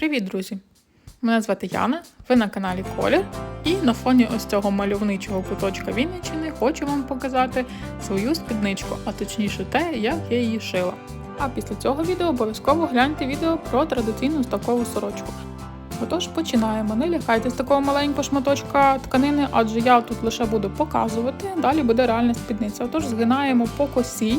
Привіт, друзі! Мене звати Яна, ви на каналі Колір. І на фоні ось цього мальовничого куточка Вінниччини хочу вам показати свою спідничку, а точніше те, як я її шила. А після цього відео обов'язково гляньте відео про традиційну стакову сорочку. Отож, починаємо. Не лякайтесь такого маленького шматочка тканини, адже я тут лише буду показувати. Далі буде реальна спідниця. Отож, згинаємо по косій,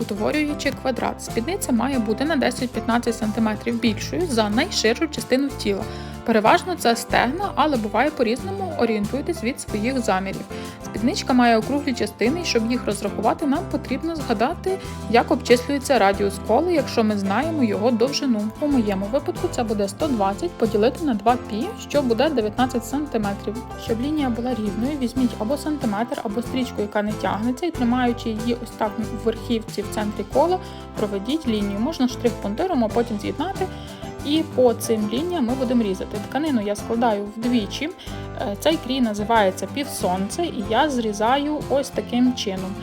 утворюючи квадрат. Спідниця має бути на 10-15 см більшою за найширшу частину тіла. Переважно це стегна, але буває по-різному. Орієнтуйтесь від своїх замірів. Спідничка має округлі частини, і щоб їх розрахувати, нам потрібно згадати, як обчислюється радіус кола, якщо ми знаємо його довжину. У моєму випадку це буде 120 поділити на 2 пі, що буде 19 см. Щоб лінія була рівною, візьміть або сантиметр, або стрічку, яка не тягнеться, і тримаючи її ось так в верхівці в центрі кола, проведіть лінію. Можна штрих-пунктиром, а потім з'єднати. І по цим лініям ми будемо різати. Тканину я складаю вдвічі. Е, Цей крій називається півсонце, і я зрізаю ось таким чином.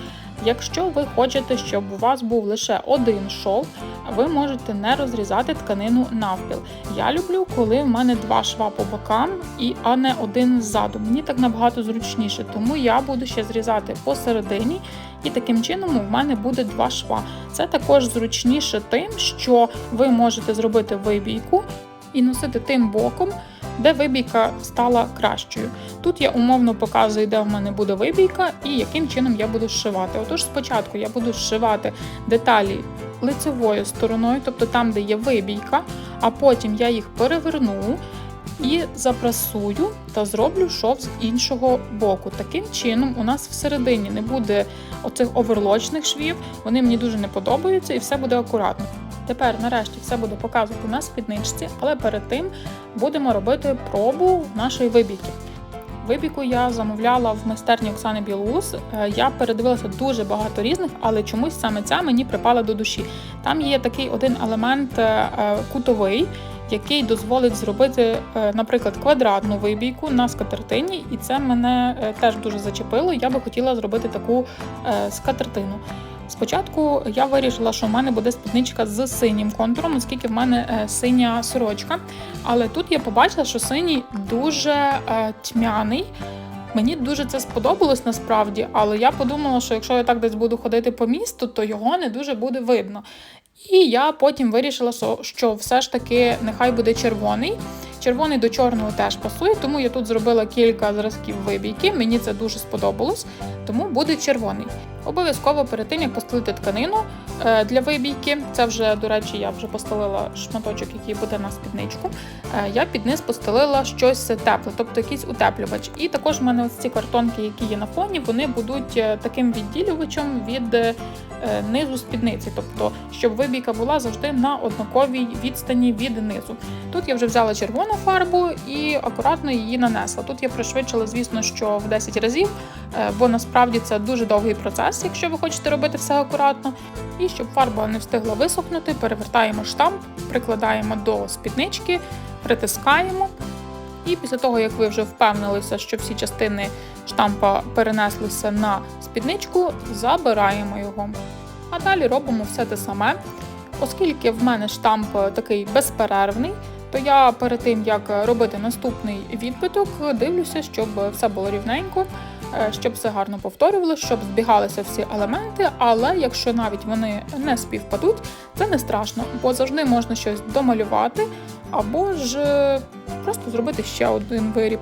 Якщо ви хочете, щоб у вас був лише один шов, ви можете не розрізати тканину навпіл. Я люблю, коли в мене два шва по бокам, і, а не один ззаду. Мені так набагато зручніше, тому я буду ще зрізати посередині, і таким чином у мене буде два шва. Це також зручніше тим, що ви можете зробити вибійку і носити тим боком, де вибійка стала кращою. Тут я умовно показую, де в мене буде вибійка і яким чином я буду зшивати. Отож, спочатку я буду зшивати деталі лицевою стороною, тобто там, де є вибійка, а потім я їх переверну. І запрасую та зроблю шов з іншого боку. Таким чином, у нас всередині не буде оцих оверлочних швів, вони мені дуже не подобаються і все буде акуратно. Тепер, нарешті, все буду показувати на спідничці, але перед тим будемо робити пробу нашої вибійки. Вибіку я замовляла в майстерні Оксани Білус. Е, Я передивилася дуже багато різних, але чомусь саме ця мені припала до душі. Там є такий один елемент е, е, кутовий, який дозволить зробити, е, наприклад, квадратну вибійку на скатертині, і це мене е, теж дуже зачепило. Я би хотіла зробити таку е, скатертину. Спочатку я вирішила, що в мене буде спідничка з синім контуром, оскільки в мене синя сорочка. Але тут я побачила, що синій дуже тьмяний. Мені дуже це сподобалось насправді, але я подумала, що якщо я так десь буду ходити по місту, то його не дуже буде видно. І я потім вирішила, що- все ж таки нехай буде червоний. Червоний до чорного теж пасує, тому я тут зробила кілька зразків вибійки. Мені це дуже сподобалось, тому буде червоний. Обов'язково перед тим, як постелити тканину е, для вибійки, це вже, до речі, я вже постелила шматочок, який буде на спідничку. е, Я під низ постелила щось тепле, тобто якийсь утеплювач. І також в мене ось ці картонки, які є на фоні, вони будуть е, таким відділювачем від низу спідниці, тобто щоб вибійка була завжди на однаковій відстані від низу. Тут я вже взяла червону фарбу і акуратно її нанесла. Тут я пришвидшила, звісно, що в 10 разів, бо насправді це дуже довгий процес, якщо ви хочете робити все акуратно. І щоб фарба не встигла висохнути, перевертаємо штамп, прикладаємо до спіднички, притискаємо. І після того, як ви вже впевнилися, що всі частини штампа перенеслися на спідничку, забираємо його. А далі робимо все те саме. Оскільки в мене штамп такий безперервний, то я перед тим як робити наступний відбиток, дивлюся, щоб все було рівненько, е, щоб все гарно повторювалося, щоб збігалися всі елементи. Але якщо навіть вони не співпадуть, це не страшно, бо завжди можна щось домалювати або ж е, просто зробити ще один виріб.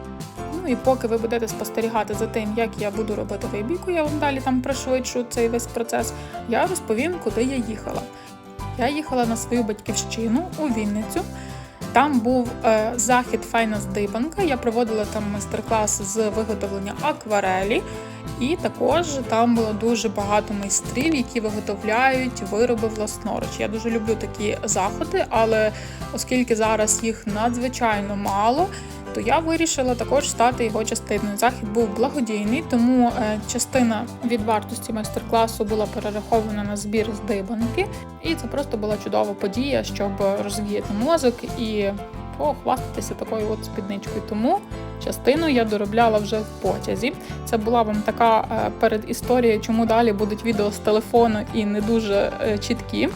Ну і поки ви будете спостерігати за тим, як я буду робити вибійку, я вам далі там пришвидшу цей весь процес. Я розповім, куди я їхала. Я їхала на свою батьківщину у Вінницю. Там був е, захід Файна здибанка. Я проводила там майстер-клас з виготовлення акварелі, і також там було дуже багато майстрів, які виготовляють вироби власноруч. Я дуже люблю такі заходи, але оскільки зараз їх надзвичайно мало, то я вирішила також стати його частиною. Захід був благодійний, тому е, частина від вартості майстер-класу була перерахована на збір здибанки. І це просто була чудова подія, щоб розвіяти мозок і похвастатися такою от спідничкою. Тому частину я доробляла вже в потязі. Це була вам така е, передісторія, чому далі будуть відео з телефону і не дуже е, чіткі.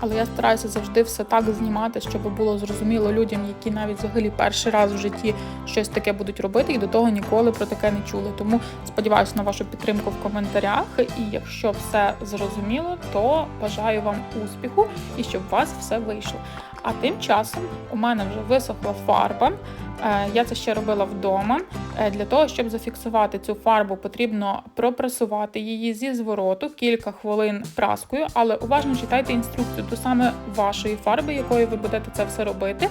Але я стараюся завжди все так знімати, щоб було зрозуміло людям, які навіть взагалі перший раз в житті щось таке будуть робити, і до того ніколи про таке не чули. Тому сподіваюся на вашу підтримку в коментарях. І якщо все зрозуміло, то бажаю вам успіху і щоб у вас все вийшло. А тим часом у мене вже висохла фарба. Е, Я це ще робила вдома. Е, Для того, щоб зафіксувати цю фарбу, потрібно пропресувати її зі звороту кілька хвилин праскою, але уважно читайте інструкцію до саме вашої фарби, якою ви будете це все робити,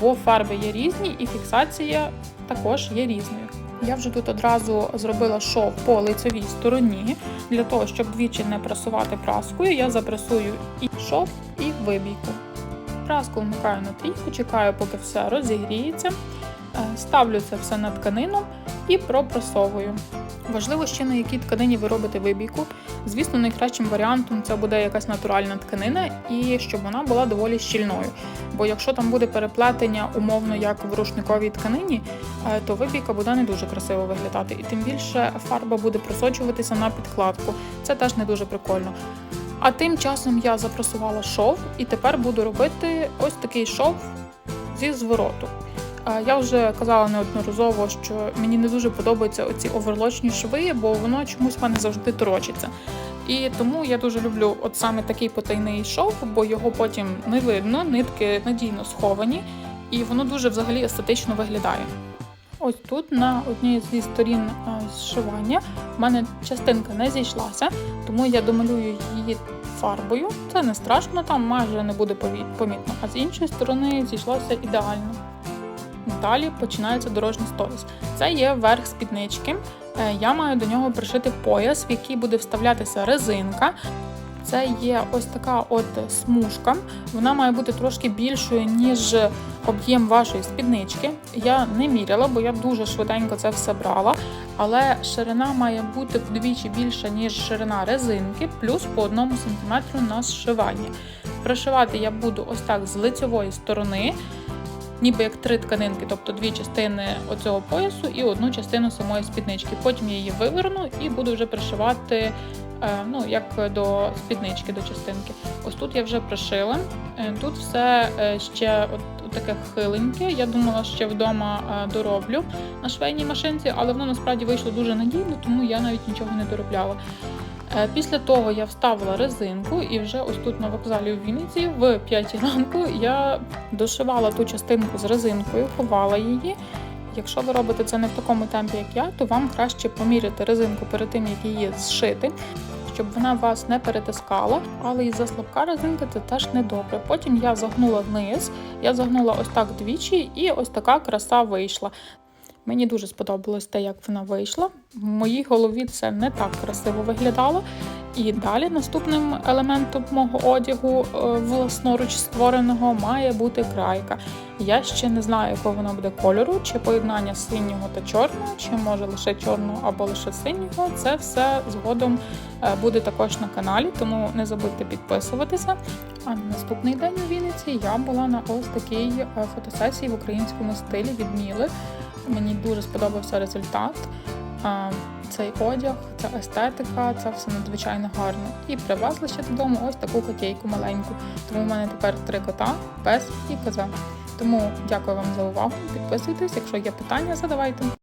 бо фарби є різні і фіксація також є різною. Я вже тут одразу зробила шов по лицевій стороні. Для того, щоб двічі не прасувати праскою, я запресую і шов, і вибійку. Праску вмикаю на трійку, чекаю, поки все розігріється. Е, Ставлю це все на тканину і пропрасовую. Важливо ще на якій тканині ви робите вибійку. Звісно, найкращим варіантом це буде якась натуральна тканина, і щоб вона була доволі щільною. Бо якщо там буде переплетення, умовно як в рушниковій тканині, е, то вибійка буде не дуже красиво виглядати. І тим більше фарба буде просочуватися на підкладку. Це теж не дуже прикольно. А тим часом я запрасувала шов і тепер буду робити ось такий шов зі звороту. Я вже казала неодноразово, що мені не дуже подобаються оці оверлочні шви, бо воно чомусь в мене завжди торочиться. І тому я дуже люблю от саме такий потайний шов, бо його потім не видно, нитки надійно сховані, і воно дуже взагалі естетично виглядає. Ось тут на одній зі сторін е, зшивання в мене частинка не зійшлася, тому я домалюю її фарбою. Це не страшно, там майже не буде помітно. А з іншої сторони зійшлося ідеально. Далі починається дорожній сторіс. Це є верх спіднички. Е, Я маю до нього пришити пояс, в який буде вставлятися резинка. Це є ось така от смужка. Вона має бути трошки більшою, ніж об'єм вашої спіднички. Я не міряла, бо я дуже швиденько це все брала. Але ширина має бути вдвічі більша, ніж ширина резинки, плюс по одному сантиметру на зшивання. Пришивати я буду ось так з лицевої сторони, ніби як три тканинки, тобто дві частини оцього поясу і одну частину самої спіднички. Потім я її виверну і буду вже пришивати. е, Ну, як до спіднички, до частинки. Ось тут я вже пришила. Е, Тут все е, ще от, таке хиленьке. Я думала, ще вдома дороблю на швейній машинці, але воно насправді вийшло дуже надійно, тому я навіть нічого не доробляла. Е, Після того я вставила резинку, і вже ось тут на вокзалі у Вінниці в 5 ранку я дошивала ту частинку з резинкою, ховала її. Якщо ви робите це не в такому темпі, як я, то вам краще поміряти резинку перед тим, як її зшити, щоб вона вас не перетискала. Але і за слабка резинка це теж не добре. Потім я загнула вниз, я загнула ось так двічі, і ось така краса вийшла. Мені дуже сподобалось те, як вона вийшла. В моїй голові це не так красиво виглядало. І далі наступним елементом мого одягу е, власноруч створеного має бути крайка. Я ще не знаю, якого вона буде кольору, чи поєднання синього та чорного, чи може лише чорного або лише синього. Це все згодом е, буде також на каналі, тому не забудьте підписуватися. А на наступний день у Вінниці я була на ось такій е, фотосесії в українському стилі від Міли. Мені дуже сподобався результат. Цей одяг, ця естетика, це все надзвичайно гарно. І привезли ще додому ось таку котейку маленьку. Тому в мене тепер три кота, пес і коза. Тому дякую вам за увагу. Підписуйтесь, якщо є питання, задавайте.